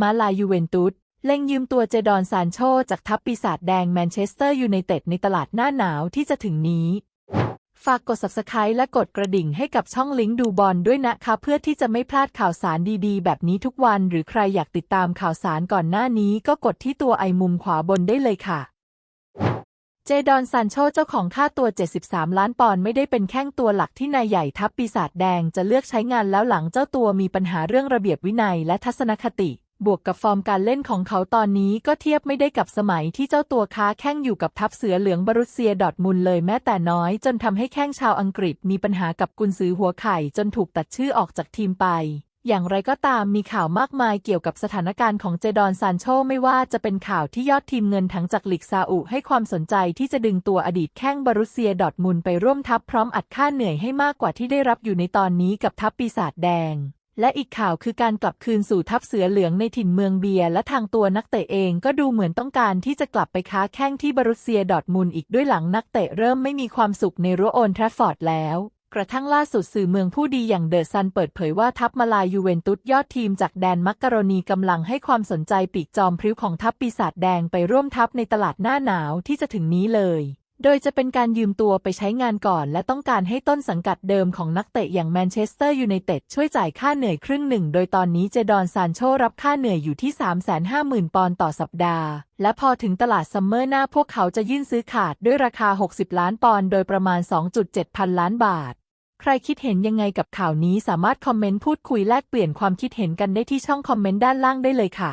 มาลายูเวนตุสเล็งยืมตัวเจดอนซานโชจากทัพปีศาจแดงแมนเชสเตอร์ยูไนเต็ดในตลาดหน้าหนาวที่จะถึงนี้ ฝากกด subscribe และกดกระดิ่งให้กับช่องลิงก์ดูบอลด้วยนะคะเพื่อที่จะไม่พลาดข่าวสารดีๆ แบบนี้ทุกวันหรือใครอยากติดตามข่าวสารก่อนหน้านี้ก็กดที่ตัวไอมุมขวาบนได้เลยค่ะ เจดอนซานโชเจ้าของค่าตัว 73 ล้านปอนด์ไม่ได้เป็นแข้งตัวหลักที่นายใหญ่ทัพปีศาจแดงจะเลือกใช้งานแล้วหลังเจ้าตัวมีปัญหาเรื่องระเบียบวินัยและทัศนคติ บวกกับฟอร์มการเล่นของเขาตอนนี้ก็เทียบไม่ได้กับสมัยที่เจ้าตัวค้าแข้งอยู่กับทัพเสือเหลืองบรุสเซียดอทมุนด์เลยแม้แต่น้อย จนทำให้แข้งชาวอังกฤษมีปัญหากับกุนซือหัวไข่จนถูกตัดชื่อออกจากทีมไป อย่างไรก็ตามมีข่าวมากมายเกี่ยวกับสถานการณ์ของเจดอนซานโชไม่ว่าจะเป็นข่าวที่ยอดทีมเงินทั้งจากลีกซาอุให้ความสนใจที่จะดึงตัวอดีตแข้งบรุสเซียดอทมุนด์ไปร่วมทัพพร้อมอัดค่าเหนื่อยให้มากกว่าที่ได้รับอยู่ในตอนนี้กับทัพปีศาจแดง และอีกข่าวคือการกลับคืนสู่ทัพเสือเหลืองในถิ่นเมืองเบียร์และทางตัวนักเตะเองก็ดูเหมือนต้องการที่จะกลับไปค้าแข้งที่บรุสเซียดอทมุนอีกด้วยหลังนักเตะเริ่มไม่มีความสุขในรั้วโอลด์แทราฟฟอร์ดแล้วกระทั่งล่าสุดสื่อเมืองผู้ดีอย่างเดอะซันเปิดเผยว่าทัพมาลายูเวนตุสยอดทีมจากแดนมักกะโรนีกำลังให้ความสนใจปีกจอมพริ้วของทัพปีศาจแดงไปร่วมทัพในตลาดหน้าหนาวที่จะถึงนี้เลย โดยจะเป็นการยืมตัวไปใช้งานก่อน และต้องการให้ต้นสังกัดเดิมของนักเตะอย่างแมนเชสเตอร์ยูไนเต็ดช่วยจ่ายค่าเหนื่อยครึ่งหนึ่ง โดยตอนนี้เจดอนซานโชรับค่าเหนื่อยอยู่ที่ 350,000 ปอนด์ต่อสัปดาห์ และพอถึงตลาดซัมเมอร์หน้าพวกเขาจะยื่นซื้อขาดด้วยราคา 60 ล้านปอนด์โดยประมาณ 2.7 พันล้านบาท ใครคิดเห็นยังไงกับข่าวนี้สามารถคอมเมนต์พูดคุยแลกเปลี่ยนความคิดเห็นกันได้ที่ช่องคอมเมนต์ด้านล่างได้เลยค่ะ